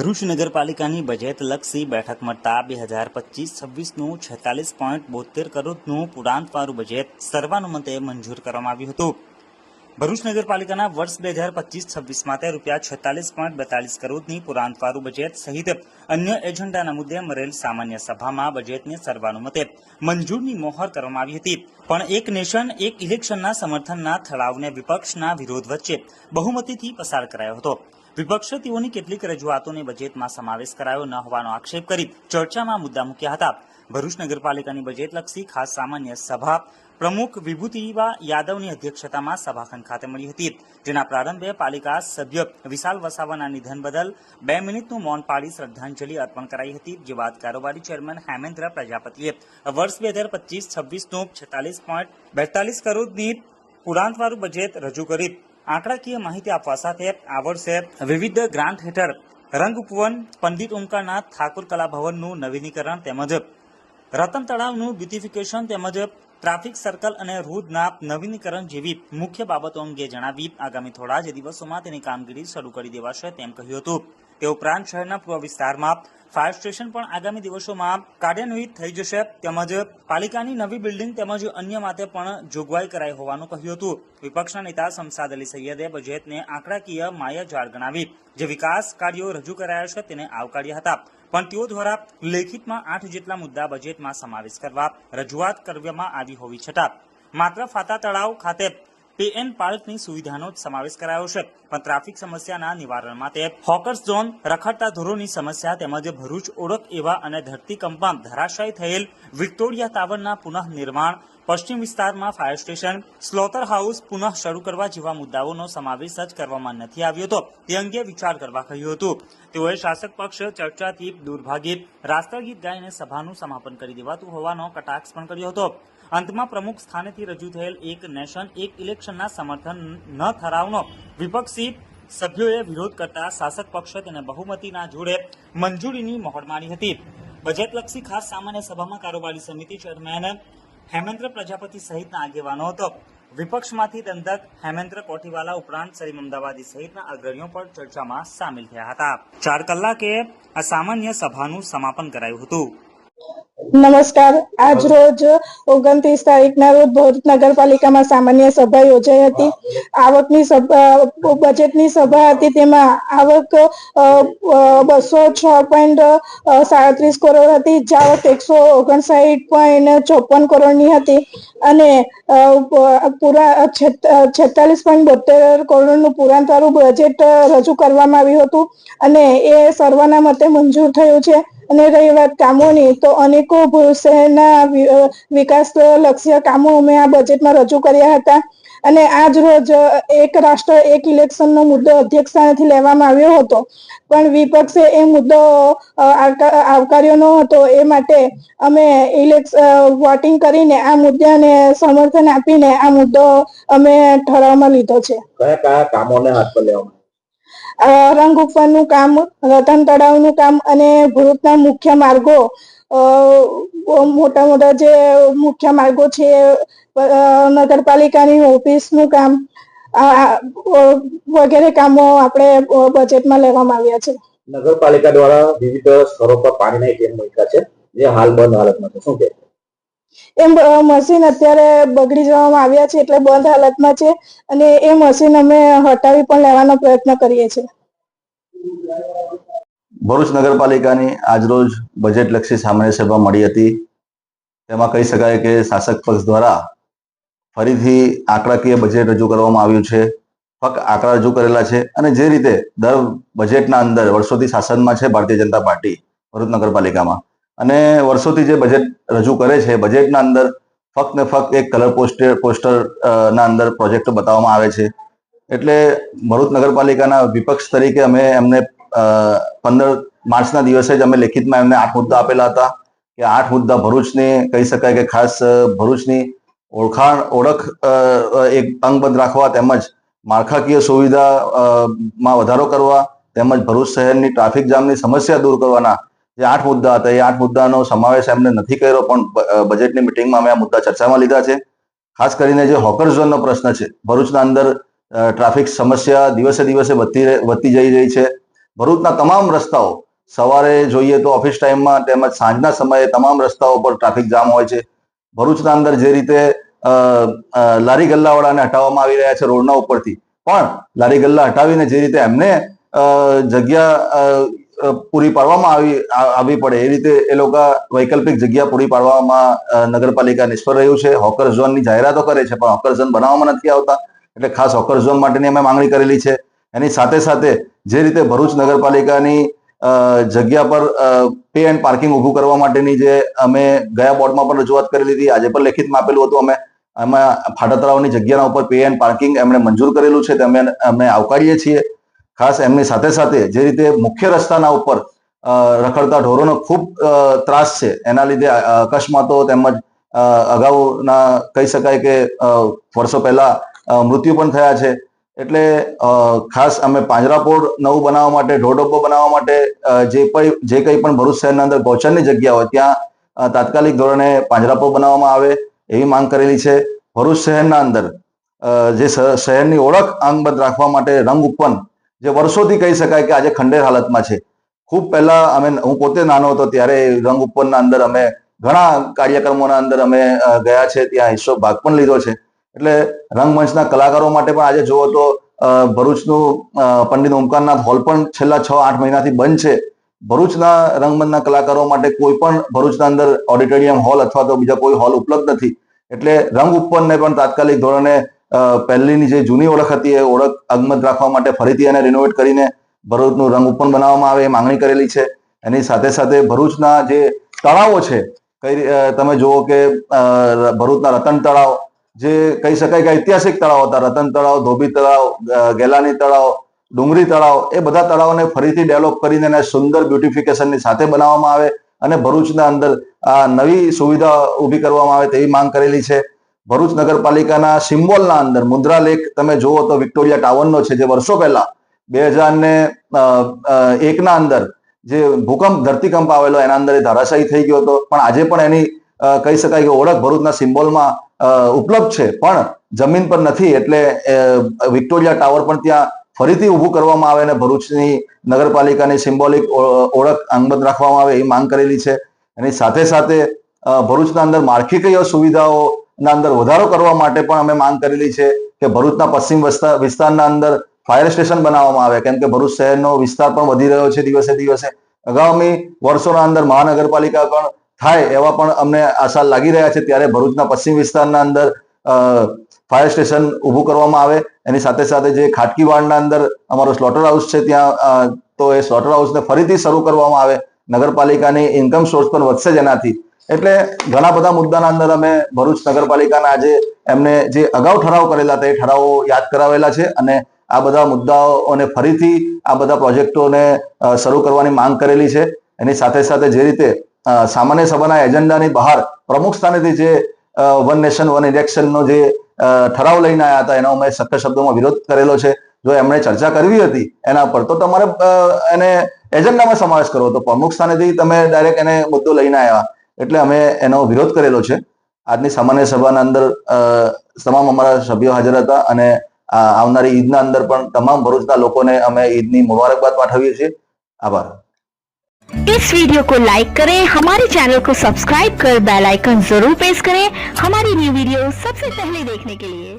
ભરૂચ નગરપાલિકાની બજેટલક્ષી બેઠક મળતા બે હજાર પચીસ છવ્વીસનું છેતાલીસ પોઈન્ટ બોતેર કરોડનું પુરાંતવાળું બજેટ સર્વાનુમતે મંજૂર કરવામાં આવ્યું હતું. ભરૂચ નગરપાલિકાના વર્ષ બે હજાર પચીસ છવ્વીસ માટે રૂપિયા છેતાલીસ પોઈન્ટ બેતાલીસ કરોડની પુરાંતવાળું બજેટ સહિત અન્ય એજન્ડાના મુદ્દે મળેલ સામાન્ય સભામાં બજેટને સર્વાનુમતે મંજૂરની મોહર કરવામાં આવી હતી. પણ એક નેશન, એક ઇલેક્શનના સમર્થનના ઠરાવને વિપક્ષના વિરોધ વચ્ચે બહુમતીથી પસાર કરાયો હતો. વિપક્ષે તેઓની કેટલીક રજૂઆતોને બજેટમાં સમાવેશ કરાયો ન હોવાનો આક્ષેપ કરી ચર્ચામાં મુદ્દા મૂક્યા હતા. ભરૂચ નગરપાલિકાની બજેટલક્ષી ખાસ સામાન્ય સભા પ્રમુખ વિભૂતિબા યાદવની અધ્યક્ષતામાં સભાખંડ ખાતે મળી હતી. જેના પ્રારંભે પાલિકા સભ્ય વિશાલ વસાવાના નિધન બદલ બે મિનિટનું મૌન પાડી શ્રદ્ધાંજલિ અર્પણ કરાઈ હતી જે બાદ કારોબારી ચેરમેન હેમેન્દ્ર પ્રજાપતિએ વર્ષ બે હજાર પચીસ છવ્વીસનું છેતાલીસ પોઈન્ટ બેતાલીસ કરોડની પુરાંતવાળું બજેટ રજૂ કરી આંકડાકીય માહિતી આપવા સાથે આ વર્ષે વિવિધ ગ્રાન્ટ હેઠળ રંગ ઉપવન, પંડિત ઓમકારનાથ ઠાકુર કલા ભવનનું નવીનીકરણ તેમજ રતન તળાવનું બ્યુટિફિકેશન તેમજ ટ્રાફિક સર્કલ અને રોડના નવીનીકરણ જેવી મુખ્ય બાબતો અંગે જણાવી આગામી થોડા જ દિવસોમાં તેની કામગીરી શરૂ કરી દેવાશે તેમ કહ્યું હતું. તે ઉપરાંત શહેરના પૂર્વ વિસ્તારમાં ફાયર સ્ટેશન પણ આગામી દિવસોમાં કાર્યાન્વિત થઈ જશે. તેમજ પાલિકાની નવી બિલ્ડિંગ તેમજ અન્ય માટે પણ જોગવાઈ કરાઈ હોવાનું કહ્યું હતું. વિપક્ષના નેતા શમસાદ અલી સૈયદે બજેટને આંકડાકીય માયાજાળ ગણાવી જે વિકાસ કાર્યો રજૂ કરાયા છે તેને આવકાર્યા હતા. પણ તેઓ દ્વારા લેખિતમાં આઠ જેટલા મુદ્દા બજેટમાં સમાવેશ કરવા રજૂઆત કરવામાં આવી હોવી છતાં માત્ર ફાતા તળાવ ખાતે પીએન પાર્કની સુવિધાનો સમાવેશ કરાયો છે. પણ ટ્રાફિક સમસ્યાના નિવારણ માટે હોકર્સ ઝોન રખડતા ધોરોની સમસ્યા તેમજ ભરૂચ ઓળખ એવા અને ધરતીકંપમાં ધરાશાયી થયેલ વિક્ટોરિયા ટાવરના પુનઃ નિર્માણ પશ્ચિમ વિસ્તારમાં ફાયર સ્ટેશન સ્લોટર હાઉસ પુનઃ શરૂ કરવા જેવા મુદ્દાઓનો સમાવેશ જ કરવામાં નથી આવ્યો હતો. તે અંગે વિચાર કરવા કહ્યું હતું. તેઓએ શાસક પક્ષ ચર્ચાથી દૂર ભાગી રાષ્ટ્રગીત ગાઈને સભાનું સમાપન કરી દેવાતું હોવાનો કટાક્ષ પણ કર્યો હતો. અંતમાં પ્રમુખ સ્થાનેથી રજૂ થયેલ એક નેશન, એક ઇલેક્શનના સમર્થન ન ઠરાવનો વિપક્ષી સભ્યોએ વિરોધ કરતા શાસક પક્ષ તેને બહુમતીના જોડે મંજૂરીની મહોર મારી હતી. બજેટલક્ષી ખાસ સામાન્ય સભામાં કારોબારી સમિતિ ચેરમેન હેમેન્દ્ર પ્રજાપતિ સહિતના આગેવાનો હતો. વિપક્ષમાંથી દંડક હેમેન્દ્ર કોઠીવાલા ઉપરાંત સલીમ અમદાવાદી સહિતના અગ્રણીઓ પણ ચર્ચામાં સામેલ થયા હતા. ચાર કલાકે આ સામાન્ય સભાનું સમાપન કરાયું હતું. નમસ્કાર. આજ રોજ ઓગણત્રીસ તારીખના રોજ ભરૂચ નગરપાલિકામાં સામાન્ય સભા યોજાઈ હતી. આવકની સભા, બજેટની સભા હતી. તેમાં આવક બસો છ પોઈન્ટ સાડત્રીસ કરોડ હતી. જાવક એકસો ઓગણસાઠ પોઈન્ટ ચોપન કરોડની હતી. અને પૂરા છેતાલીસ પોઈન્ટ બોતેર કરોડનું પુરાંતવાળું બજેટ રજૂ કરવામાં આવ્યું હતું. અને એ સર્વના મતે મંજૂર થયું છે. અને રહી વાત કામોની, તો અનેકો શહેરના વિકાસ લક્ષ્ય કામો અમે આ બજેટમાં રજૂ કર્યા હતા. અને આજ રોજ એક રાષ્ટ્ર, એક ઇલેક્શનનો મુદ્દો અધ્યક્ષ સ્થાનેથી લેવામાં આવ્યો હતો. પણ વિપક્ષે એ મુદ્દો આવકાર્યો ન હતો. એ માટે અમે ઇલેક્શ વોટિંગ કરીને આ મુદ્દાને સમર્થન આપીને આ મુદ્દો અમે ઠરાવમાં લીધો છે. કયા કયા કામોને હાથ લેવામાં રંગ ઉપવનનું કામ, રતન તળાવનું કામ અને ભરૂચના મુખ્ય માર્ગો મોટા મોટા જે મુખ્ય માર્ગો છે નગરપાલિકાની ઓફિસનું કામ વગેરે કામો આપણે બજેટમાં લેવામાં આવ્યા છે. નગરપાલિકા દ્વારા વિવિધ સ્થળો પર પાણીના એટીએમ મૂક્યા છે, જે હાલ બંધ હાલતમાં છે. શું કે એમ મશીન અત્યારે બગડી જવામાં આવ્યા છે એટલે બંધ હાલતમાં છે અને એ મશીન અમે હટાવી પણ લેવાનો પ્રયત્ન કરીએ છીએ. ભરૂચ નગરપાલિકાની આજરોજ બજેટલક્ષી સામાન્ય સભા મળી હતી. તેમાં કહી શકાય કે શાસક પક્ષ દ્વારા ફરીથી આંકડાકીય બજેટ રજૂ કરવામાં આવ્યું છે. ફક્ત આંકડા રજૂ કરેલા છે અને જે રીતે દર બજેટના અંદર વર્ષોથી શાસનમાં છે ભારતીય જનતા પાર્ટી ભરૂચ નગરપાલિકામાં અને વર્ષોથી જે બજેટ રજૂ કરે છે બજેટના અંદર ફક્ત ને ફક્ત એક કલર પોસ્ટર પોસ્ટર ના અંદર પ્રોજેક્ટ બતાવવામાં આવે છે. એટલે ભરૂચ નગરપાલિકાના વિપક્ષ તરીકે અમે એમને પંદર માર્ચના દિવસે જ અમે લેખિતમાં એમને આઠ મુદ્દા આપેલા હતા કે આઠ મુદ્દા ભરૂચની કહી શકાય કે ખાસ ભરૂચની ઓળખાણ, ઓળખ એક અંગબદ્ધ રાખવા તેમજ માળખાકીય સુવિધા માં વધારો કરવા તેમજ ભરૂચ શહેરની ટ્રાફિક જામની સમસ્યા દૂર કરવાના જે આઠ મુદ્દા હતા, એ આઠ મુદ્દાનો સમાવેશ એમને નથી કર્યો, પણ બજેટની મિટિંગમાં અમે આ મુદ્દા ચર્ચામાં લીધા છે. ખાસ કરીને જે હોકર ઝોનનો પ્રશ્ન છે, ભરૂચના અંદર ટ્રાફિક સમસ્યા દિવસે દિવસે વધતી વધતી જઈ રહી છે. ભરૂચના તમામ રસ્તાઓ, સવારે જોઈએ તો ઓફિસ ટાઈમમાં તેમજ સાંજના સમયે તમામ રસ્તાઓ પર ટ્રાફિક જામ હોય છે. ભરૂચના અંદર જે રીતે લારી ગલ્લાવાળાને હટાવવામાં આવી રહ્યા છે રોડના ઉપરથી, પણ લારી ગલ્લા હટાવીને જે રીતે એમને જગ્યા પૂરી પાડવામાં આવી આવી પડે. એ રીતે એ લોકો વૈકલ્પિક જગ્યા પૂરી પાડવામાં નગરપાલિકા નિષ્ફળ રહ્યું છે. હોકર ઝોનની જાહેરાતો કરે છે, પણ હોકર ઝોન બનાવવામાં નથી આવતા. એટલે ખાસ હોકર ઝોન માટેની અમે માંગણી કરેલી છે. એની સાથે સાથે જે રીતે ભરૂચ નગરપાલિકાની જગ્યા પર પે એન્ડ પાર્કિંગ ઊભું કરવા માટેની જે અમે ગયા બોર્ડમાં પણ રજૂઆત કરેલી હતી, આજે પણ લેખિતમાં આપેલું હતું, અમે એમાં ફાટા તળાવની જગ્યાના ઉપર પે એન્ડ પાર્કિંગ એમણે મંજૂર કરેલું છે, તે અમે અમે આવકારીએ છીએ. ખાસ એમની સાથે સાથે જે રીતે મુખ્ય રસ્તાના ઉપર રખડતા ઢોરોનો ખૂબ ત્રાસ છે, એના લીધે અકસ્માતો તેમજ અગાઉના કહી શકાય કે વર્ષો પહેલા મૃત્યુ પણ થયા છે. એટલે ખાસ અમે પાંજરાપોળ નવું બનાવવા માટે, ઢોરડબ્બો બનાવવા માટે જે કંઈ જે કંઈ પણ ભરૂચ શહેરના અંદર ગૌચરની જગ્યા હોય, ત્યાં તાત્કાલિક ધોરણે પાંજરાપો બનાવવામાં આવે એવી માંગ કરેલી છે. ભરૂચ શહેરના અંદર જે શહેરની ઓળખ અંગબદ્ધ રાખવા માટે રંગ ઉપવન જે વર્ષોથી કહી શકાય કે આજે ખંડેર હાલતમાં છે. ખૂબ પહેલા અમે, હું પોતે નાનો હતો ત્યારે રંગ ઉપવનના અંદર અમે ઘણા કાર્યક્રમોના અંદર અમે ગયા છે. ત્યાં હિસ્સો ભાગ પણ લીધો છે. એટલે રંગમંચના કલાકારો માટે પણ આજે જુઓ તો ભરૂચનું પંડિત ઓમકારનાથ હોલ પણ છેલ્લા છ આઠ મહિનાથી બંધ છે. ભરૂચના રંગમંચના કલાકારો માટે કોઈ પણ ભરૂચના અંદર ઓડિટોરિયમ હોલ અથવા તો બીજા કોઈ હોલ ઉપલબ્ધ નથી. એટલે રંગ ઉપવનને પણ તાત્કાલિક ધોરણે પહેલીની જે જૂની ઓળખ હતી એ ઓળખ અગમત રાખવા માટે ફરીથી એને રિનોવેટ કરીને ભરૂચનું રંગ ઉપવન બનાવવામાં આવે એ માંગણી કરેલી છે. એની સાથે સાથે ભરૂચના જે તળાવો છે, કઈ તમે જુઓ કે ભરૂચના રતન તળાવ, જે કહી શકાય કે ઐતિહાસિક તળાવ હતા. રતન તળાવ, ધોબી તળાવ ગેલાની તળાવ, ડુંગરી તળાવ, એ બધા તળાવને ફરીથી ડેવલપ કરીને એને સુંદર બ્યુટિફિકેશનની સાથે બનાવવામાં આવે અને ભરૂચના અંદર આ નવી સુવિધા ઊભી કરવામાં આવે તેવી માંગ કરેલી છે. ભરૂચ નગરપાલિકાના સિમ્બોલના અંદર મુદ્રા લેક, તમે જુઓ તો વિક્ટોરિયા ટાવરનો છે જે વર્ષો પહેલા બે હજાર ને એકના અંદર જે ભૂકંપ, ધરતીકંપ આવેલો, એના અંદર એ ધરાશાયી થઈ ગયો હતો. પણ આજે પણ એની કહી શકાય કે ઓળખ ભરૂચના સિમ્બોલમાં ઉપલબ્ધ છે. પણ જમીન પર નથી, એટલે વિક્ટોરિયા ટાવર પણ ત્યાં ફરીથી ઊભું કરવામાં આવે અને ભરૂચની નગરપાલિકાની સિમ્બોલિક ઓળખ અંગબદ્ધ રાખવામાં આવે એ માંગ કરેલી છે. એની સાથે સાથે ભરૂચના અંદર માળખાકીય સુવિધાઓના અંદર વધારો કરવા માટે પણ અમે માંગ કરેલી છે કે ભરૂચના પશ્ચિમ વિસ્તારના અંદર ફાયર સ્ટેશન બનાવવામાં આવે. કેમ કે ભરૂચ શહેરનો વિસ્તાર પણ વધી રહ્યો છે દિવસે દિવસે. આગામી વર્ષોના અંદર મહાનગરપાલિકા પણ થાય એવા પણ અમને આશા લાગી રહ્યા છે ત્યારે ભરૂચના પશ્ચિમ વિસ્તારના અંદર ફાયર સ્ટેશન ઊભું કરવામાં આવે. એની સાથે સાથે જે ખાટકીવાડના અંદર અમારો સ્લોટર હાઉસ છે ત્યાં તો એ સ્લોટર હાઉસને ફરીથી શરૂ કરવામાં આવે. નગરપાલિકાની ઇન્કમ સોર્સ પણ વધશે જ એનાથી. એટલે ઘણા બધા મુદ્દાના અંદર અમે ભરૂચ નગરપાલિકાના આજે એમને જે અગાઉ ઠરાવ કરેલા એ ઠરાવો યાદ કરાવેલા છે અને આ બધા મુદ્દાઓને ફરીથી આ બધા પ્રોજેક્ટોને શરૂ કરવાની માંગ કરેલી છે. એની સાથે સાથે જે રીતે સામાન્ય સભાના એજન્ડાની બહાર પ્રમુખ સ્થાનેથી જે વન નેશન વન ઇલેક્શનનો જે ઠરાવ લઈને આવ્યા હતા એનો અમે સખ્ત શબ્દોમાં વિરોધ કરેલો છે. જો એમણે ચર્ચા કરવી હતી એના પર તો તમારે એને એજન્ડામાં સમાવેશ કરવો તો પ્રમુખ સ્થાનેથી તમે ડાયરેક્ટ એને મુદ્દો લઈને આવ્યા એટલે અમે એનો વિરોધ કરેલો છે આજની સામાન્ય સભાના અંદર અ, તમામ અમારા સભ્યો હાજર હતા અને આ આવનારી ઈદના અંદર પણ તમામ ભરૂચના લોકોને અમે ઈદની મુબારકબાદ પાઠવીએ છીએ આભાર इस वीडियो को लाइक करें हमारे चैनल को सब्सक्राइब कर बेल आइकन जरूर प्रेस करें हमारी न्यू वीडियो सबसे पहले देखने के लिए